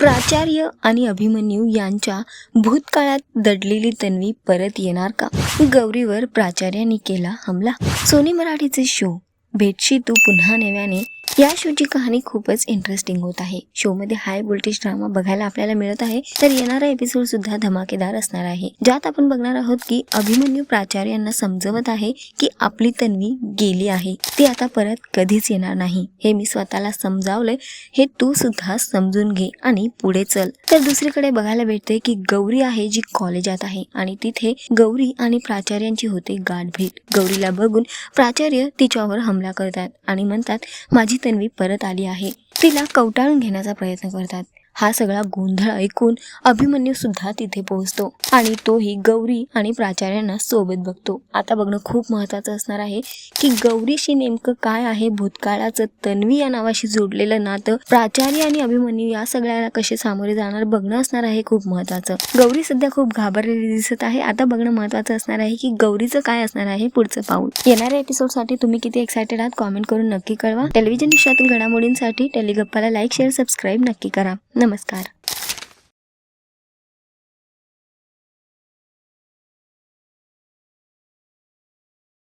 प्राचार्य आणि अभिमन्यू यांच्या भूतकाळात दडलेली तन्वी परत येणार का? गौरीवर प्राचार्यांनी केला हमला. सोनी मराठीचे शो. भेटशी तू पुन्हा नव्याने या शोची कहाणी खूपच इंटरेस्टिंग होत आहे. शोमध्ये हाय व्होल्टेज ड्रामा बघायला आपल्याला मिळत आहे तर येणारा एपिसोड सुद्धा धमाकेदार असणार आहे. ज्यात आपण बघणार आहोत की अभिमन्यू प्राचार्यांना समजवत आहे की आपली तन्वी गेली आहे. ती आता परत कधीच येणार नाही. हे मी स्वतःला समजावलंय हे तू सुद्धा समजून घे आणि पुढे चल. तर दुसरीकडे बघायला भेटते की गौरी आहे जी कॉलेजात आहे आणि तिथे गौरी आणि प्राचार्यांची होते गाठभेट. गौरीला बघून प्राचार्य तिच्यावर हम हमला करतात आणि म्हणतात माझी तन्वी परत आली आहे. तिला कवटाळून घेण्याचा प्रयत्न करतात. हा सगळा गोंधळ ऐकून अभिमन्यू सुद्धा तिथे पोहोचतो आणि तोही गौरी आणि प्राचार्यांना सोबत बघतो. आता बघणं खूप महत्त्वाचं असणार आहे की गौरीशी नेमकं काय आहे भूतकाळाचं तन्वी या नावाशी जोडलेलं नातं. प्राचार्य आणि अभिमन्यू या सगळ्याला कसे सामोरे जाणार बघणं असणार आहे खूप महत्त्वाचं. गौरी सध्या खूप घाबरलेली दिसत आहे. आता बघणं महत्त्वाचं असणार आहे की गौरीचं काय असणार आहे पुढचं पाऊल. येणाऱ्या एपिसोडसाठी तुम्ही किती एक्सायटेड आहात कॉमेंट करून नक्की कळवा. टेलिव्हिजन विषयातील घडामोडींसाठी टेलिगप्पाला लाईक शेअर सबस्क्राईब नक्की करा. नमस्कार.